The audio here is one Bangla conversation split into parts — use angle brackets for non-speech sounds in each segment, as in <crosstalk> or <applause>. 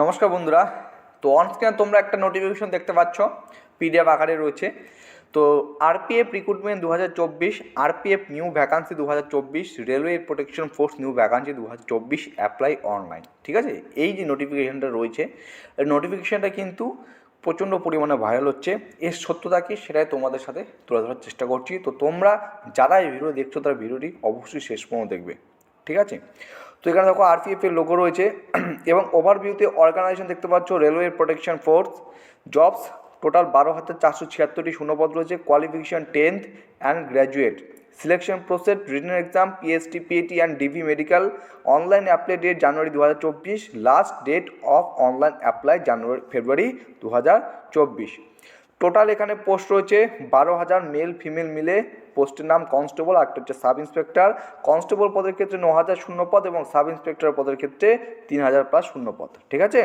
নমস্কার বন্ধুরা। তো অন স্ক্রিনে তোমরা একটা নোটিফিকেশন দেখতে পাচ্ছ পিডিএফ আকারে রয়েছে। তো আরপিএফ রিক্রুটমেন্ট দু হাজার চব্বিশ আরপিএফ নিউ ভ্যাকান্সি দু হাজার চব্বিশ railway protection force new vacancy দু হাজার চব্বিশ অ্যাপ্লাই অনলাইন ঠিক আছে? এই যে নোটিফিকেশানটা রয়েছে নোটিফিকেশানটা কিন্তু প্রচণ্ড পরিমাণে ভাইরাল হচ্ছে। এর সত্যতা কি সেটাই তোমাদের সাথে তুলে ধরার চেষ্টা করছি। তো তোমরা যারা এই ভিডিও দেখছ, তারা ভিডিওটি অবশ্যই শেষ পর্যন্ত দেখবে, ঠিক আছে? তো এখানে দেখো আরপিএফ এর লোগো রয়েছে, <clears throat> এবং ওভারভিউতে অর্গানাইজেশন দেখতে পাচ্ছ railway protection force jobs total বারো হাজার চারশো ছিয়াত্তরটি শূন্যপদ রয়েছে qualification tenth and graduate selection process written exam PST PAT and DV medical online apply date January দু হাজার চব্বিশ last date of online apply January February দু হাজার চব্বিশ। টোটাল এখানে পোস্ট রয়েছে বারো হাজার মেল ফিমেল মিলে পোস্টের নাম কনস্টেবল একটা হচ্ছে সাব ইন্সপেক্টর কনস্টেবল পদের ক্ষেত্রে ন হাজার শূন্য পদ এবং সাব ইন্সপেক্টর পদের ক্ষেত্রে তিন হাজার প্লাস শূন্য পদ ঠিক আছে?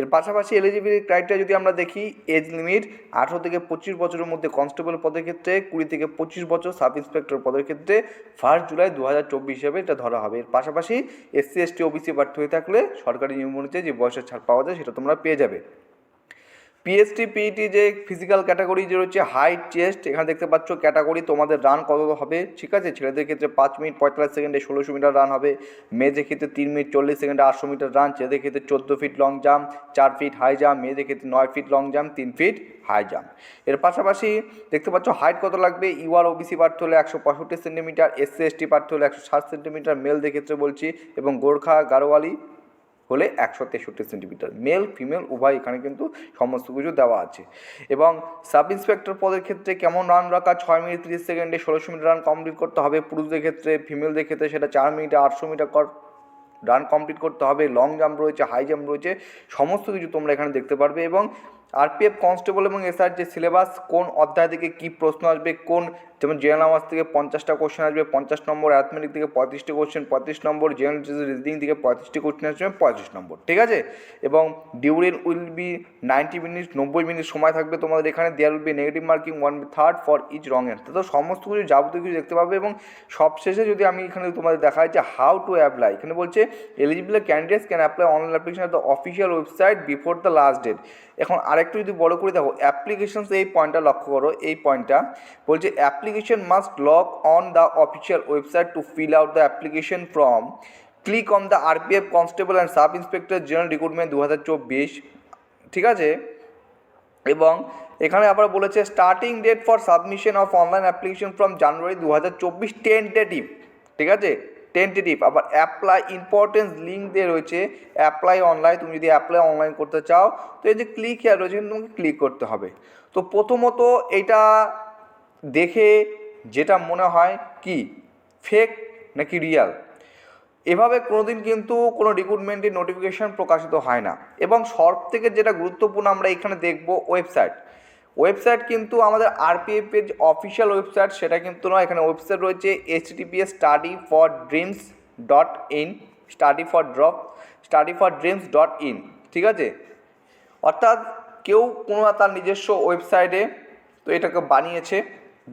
এর পাশাপাশি এলিজিবিলিটি ক্রাইটেরিয়া যদি আমরা দেখি এজ লিমিট আঠেরো থেকে পঁচিশ বছরের মধ্যে কনস্টেবল পদের ক্ষেত্রে, কুড়ি থেকে পঁচিশ বছর সাব ইন্সপেক্টর পদের ক্ষেত্রে ফার্স্ট জুলাই দু হাজার চব্বিশ হিসাবে এটা ধরা হবে। এর পাশাপাশি এসসি এসটি ওবিসি প্রার্থী হয়ে থাকলে সরকারি নিয়ম অনুযায়ী যে বয়সের ছাড় পাওয়া যায় সেটা তোমরা পেয়ে যাবে। পিএসটি পিইটি যে ফিজিক্যাল ক্যাটাগরি যে রয়েছে হাইট চেস্ট এখানে দেখতে পাচ্ছ ক্যাটাগরি তোমাদের রান কত হবে, ঠিক আছে? ছেলেদের ক্ষেত্রে পাঁচ মিনিট পঁয়তাল্লিশ সেকেন্ডে ষোলোশো মিটার রান হবে, মেয়েদের ক্ষেত্রে তিন মিনিট চল্লিশ সেকেন্ডে আটশো মিটার রান ছেলেদের ক্ষেত্রে চোদ্দ ফিট লং জাম্প চার ফিট হাই জাম্প মেয়েদের ক্ষেত্রে নয় ফিট লং জাম্প তিন ফিট হাই জাম্প এর পাশাপাশি দেখতে পাচ্ছ হাইট কত লাগবে? ইউআর ওবিসি প্রার্থী হলে একশো পঁয়ষট্টি সেন্টিমিটার এসসি এসটি প্রার্থী হলে একশো ষাট সেন্টিমিটার মেলদের ক্ষেত্রে বলছি, এবং গোর্খা গারোয়ালি হলে একশো তেষট্টি সেন্টিমিটার। মেল, ফিমেল, উভয় এখানে কিন্তু সমস্ত কিছু দেওয়া আছে। এবং সাব ইন্সপেক্টর পদের ক্ষেত্রে কেমন রান রাখা ছয় মিনিট, তিরিশ সেকেন্ডে ষোলোশো মিটার রান কমপ্লিট করতে হবে। পুরুষদের ক্ষেত্রে ফিমেলদের ক্ষেত্রে সেটা চার মিনিটে, আটশো মিটার কর রান কমপ্লিট করতে হবে। লং জাম্প রয়েছে হাই জাম্প রয়েছে, সমস্ত কিছু তোমরা এখানে দেখতে পারবে। এবং আরপিএফ কনস্টেবল এবং এসআর যে সিলেবাস কোন অধ্যায় থেকে কী প্রশ্ন আসবে? কোন যেমন জেনারেল নামাজ থেকে পঞ্চাশটা কোশ্চেন আসবে, পঞ্চাশ নম্বর অ্যাথমেটিক থেকে পঁয়ত্রিশটি কোশ্চেন পঁয়ত্রিশ নম্বর জেনারেল রিজনিং থেকে পঁয়ত্রিশটি কোশ্চেন আসবে, পঁয়ত্রিশ নম্বর, ঠিক আছে? এবং duration will be ninety minute নব্বই মিনিট সময় থাকবে তোমাদের এখানে there will be negative marking one third for each wrong answer তো সমস্ত কিছু যাবতীয় কিছু দেখতে পাবে এবং সবশেষে যদি আমি এখানে তোমাদের দেখাই যে হাউ টু অ্যাপ্লাই এখানে বলছে eligible candidates can apply online application the official website before the last date এখন আরেকটু যদি বড় করে দেখো অ্যাপ্লিকেশনস এই পয়েন্টটা লক্ষ্য করো, এই পয়েন্টটা বলছে application must log on the official website to fill out the application from click on the RPF constable and sub inspector general recruitment দু ঠিক আছে? এবং এখানে আবার বলেছে starting date for submission of online application from January দু হাজার চব্বিশ টেন্টেটিভ ঠিক আছে? টেন্টেটিভ আবার অ্যাপ্লাই ইম্পর্টেন্স লিঙ্ক দিয়ে রয়েছে অ্যাপ্লাই অনলাইন তুমি যদি অ্যাপ্লাই অনলাইন করতে চাও, তো এই যে ক্লিক হেয়ার রয়েছে তোমাকে ক্লিক করতে হবে। তো প্রথমত এটা দেখে যেটা মনে হয় কি ফেক নাকি রিয়াল এভাবে কোনোদিন কিন্তু কোনো রিক্রুটমেন্টের নোটিফিকেশান প্রকাশিত হয় না। এবং সব থেকে যেটা গুরুত্বপূর্ণ আমরা এখানে দেখব ওয়েবসাইট ওয়েবসাইট কিন্তু আমাদের আরপিএফ এর অফিসিয়াল ওয়েবসাইট সেটা কিন্তু নয়, এখানে ওয়েবসাইট রয়েছে HTTPS study for dreams dot in study for drop study for dreams dot in ঠিক আছে? অর্থাৎ কেউ কোনো তার নিজস্ব ওয়েবসাইটে তো এটাকে বানিয়েছে।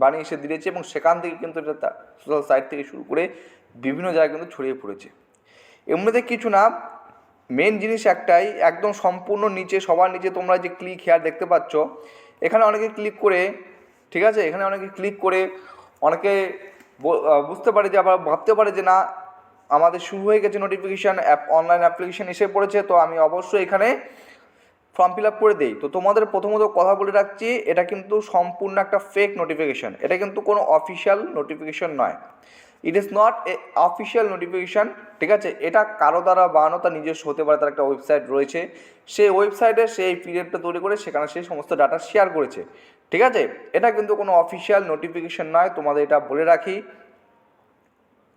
বানিয়ে এসে দিয়েছে এবং সেখান থেকে কিন্তু এটা তার সোশ্যাল সাইট থেকে শুরু করে বিভিন্ন জায়গায় কিন্তু ছড়িয়ে পড়েছে। এমনিতে কিছু না মেন জিনিস একটাই, একদম সম্পূর্ণ নিচে, সবার নিচে তোমরা যে ক্লিক হেয়ার দেখতে পাচ্ছ, এখানে অনেকে ক্লিক করে, ঠিক আছে? এখানে অনেকে ক্লিক করে, অনেকে বুঝতে পারে যে, আবার ভাবতে পারে যে, না, আমাদের শুরু হয়ে গেছে নোটিফিকেশান অ্যাপ অনলাইন অ্যাপ্লিকেশান এসে পড়েছে, তো আমি অবশ্যই এখানে ফর্ম ফিল আপ করে দেই। তো তোমাদের প্রথমত কথা বলে রাখছি, এটা কিন্তু সম্পূর্ণ একটা ফেক নোটিফিকেশান এটা কিন্তু কোনো অফিসিয়াল নোটিফিকেশান নয়। It is not a official notification ঠিক আছে? এটা কারও দ্বারা বানানো, তার নিজস্ব হতে পারে, তার একটা ওয়েবসাইট রয়েছে। সেই ওয়েবসাইটে সেই পিরিয়ডটা তৈরি করে সেখানে সেই সমস্ত ডাটা শেয়ার করেছে। ঠিক আছে? এটা কিন্তু কোনো অফিসিয়াল নোটিফিকেশান নয়, তোমাদের এটা বলে রাখি।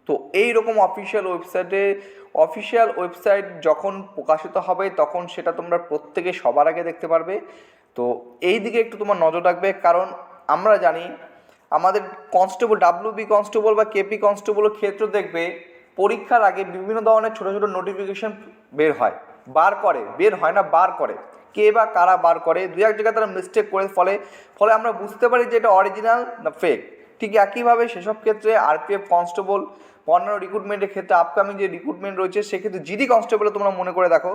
তো এই রকম অফিসিয়াল ওয়েবসাইটে অফিসিয়াল ওয়েবসাইট যখন প্রকাশিত হবে, তখন সেটা তোমরা প্রত্যেকে সবার আগে দেখতে পারবে। তো এই দিকে একটু তোমার নজর রাখবে, কারণ আমরা জানি আমাদের কনস্টেবল ডাব্লিউ বি কনস্টেবল বা কেপি কনস্টেবলের ক্ষেত্র দেখবে, পরীক্ষার আগে বিভিন্ন ধরনের ছোটো ছোটো নোটিফিকেশন বের হয়। বার করে, বের হয় না, বার করে। কে বা কারা বার করে দু এক জায়গায় তারা মিস্টেক করে, ফলে ফলে আমরা বুঝতে পারি যে এটা অরিজিনাল না ফেক ঠিক একইভাবে সেসব ক্ষেত্রে আরপিএফ কনস্টেবল অন্যান্য রিক্রুটমেন্টের ক্ষেত্রে আপকামিং যে রিক্রুটমেন্ট রয়েছে, সেক্ষেত্রে জিডি কনস্টেবলে তোমরা মনে করে দেখো।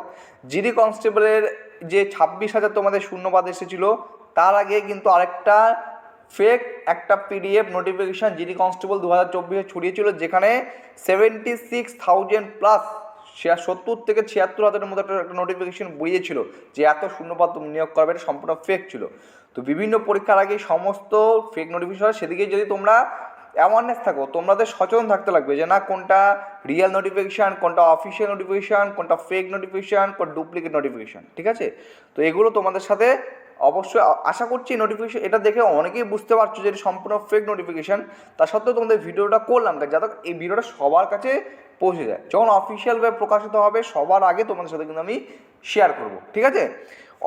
জিডি কনস্টেবলের যে ছাব্বিশ হাজার তোমাদের শূন্যপাত এসেছিল, তার আগে কিন্তু আরেকটা ফেক একটা পিডিএফ নোটিফিকেশান জিডি কনস্টেবল দু হাজার চব্বিশে ছড়িয়েছিল, যেখানে সেভেন্টি সিক্স থাউজেন্ড প্লাস সত্তর থেকে ছিয়াত্তর হাজারের মধ্যে একটা নোটিফিকেশন বেরিয়েছিল যে এত শূন্যপাত নিয়োগ করবে এটা সম্পূর্ণ ফেক ছিল। তো বিভিন্ন পরীক্ষার আগে সমস্ত ফেক নোটিফিকেশন সেদিকে যদি তোমরা অ্যাওয়ারনেস থাকো, তোমাদের সচেতন থাকতে লাগবে যে না, কোনটা রিয়েল নোটিফিকেশান কোনটা অফিসিয়াল নোটিফিকেশান কোনটা ফেক নোটিফিকেশান কোন ডুপ্লিকেট নোটিফিকেশান ঠিক আছে? তো এগুলো তোমাদের সাথে অবশ্যই আশা করছি নোটিফিকেশন এটা দেখে অনেকেই বুঝতে পারছ যে এটা সম্পূর্ণ ফেক নোটিফিকেশান তা সত্ত্বেও তোমাদের ভিডিওটা করলাম যাতে এই ভিডিওটা সবার কাছে পৌঁছে যায়। যখন অফিসিয়ালভাবে প্রকাশিত হবে, সবার আগে তোমাদের সাথে কিন্তু আমি শেয়ার করব, ঠিক আছে?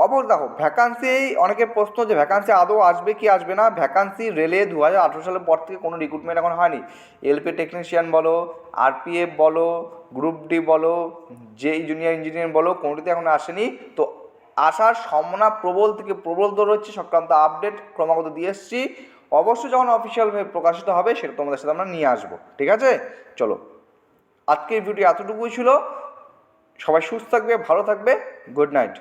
অবশ্য দেখো ভ্যাকান্সি অনেকের প্রশ্ন যে ভ্যাকান্সি আদৌ আসবে কি আসবে না? ভ্যাকান্সি রেলে দু হাজার আঠেরো সালের পর থেকে কোনো রিক্রুটমেন্ট এখন হয়নি। এলপি টেকনিশিয়ান বলো আরপিএফ বলো গ্রুপ ডি বলো জেই জুনিয়র ইঞ্জিনিয়ার বলো, কোনোটিতে এখন আসেনি। তো আসার সম্ভাবনা প্রবল থেকে প্রবলতর হচ্ছে, সংক্রান্ত আপডেট ক্রমাগত দিয়ে এসেছি। অবশ্যই যখন অফিসিয়ালভাবে প্রকাশিত হবে, সেটা তোমাদের সাথে আমরা নিয়ে আসব, ঠিক আছে? চলো, আজকের ভিডিও এতটুকুই ছিল। সবাই সুস্থ থাকবে, ভালো থাকবে গুড নাইট